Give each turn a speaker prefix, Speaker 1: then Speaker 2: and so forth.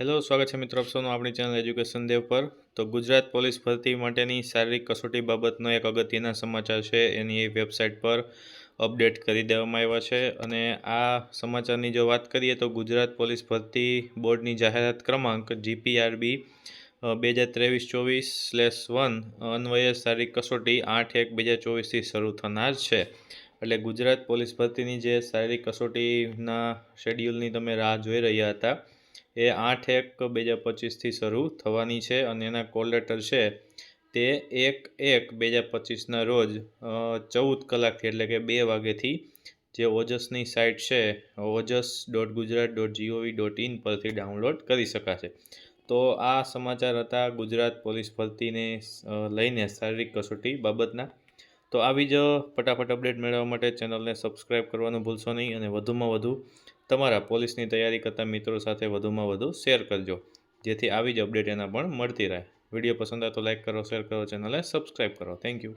Speaker 1: Hello, સ્વાગત છે મિત્રો આપ આપણી ચેનલ એજ્યુકેશન દેવ પર. તો ગુજરાત પોલીસ ભરતી માટેની શારીરિક કસોટી બાબતનો એક અગત્યના સમાચાર છે, એની વેબસાઇટ પર અપડેટ કરી દેવામાં આવ્યા છે. અને આ સમાચારની જો વાત કરીએ તો ગુજરાત પોલીસ ભરતી બોર્ડની જાહેરાત ક્રમાંક જીપીઆરબી બે હજાર ત્રેવીસ ચોવીસ સ્લેશ વન, અન્વયે શારીરિક કસોટી આઠ એક બે હજાર ચોવીસથી શરૂ થનાર છે. એટલે ગુજરાત પોલીસ ભરતીની જે શારીરિક કસોટીના શેડ્યુલની તમે રાહ જોઈ રહ્યા હતા એ આઠ એક બે હજાર પચીસથી શરૂ થવાની છે અને એના કોલ લેટર છે તે એક એક બે હજાર પચીસના રોજ ચૌદ કલાકથી એટલે કે બે વાગ્યાથી જે ઓજસની સાઇટ છે, Ojas dot Gujarat dot GOV dot in પરથી ડાઉનલોડ કરી શકાશે. તો આ સમાચાર હતા ગુજરાત પોલીસ ભરતીને લઈને શારીરિક કસોટી બાબતના. તો આવી જ ફટાફટ અપડેટ મેળવવા માટે ચેનલને સબસ્ક્રાઈબ કરવાનું ભૂલશો નહીં અને વધુમાં વધુ તમારા પોલીસની તૈયારી કરતા મિત્રો સાથે વધુમાં વધુ શેર કરજો. જેથી આવી જ અપડેટ એના પણ મળતી રહે. વીડિયો પસંદ આવે તો લાઇક કરો, શેર કરો, ચેનલને સબસ્ક્રાઇબ કરો. Thank you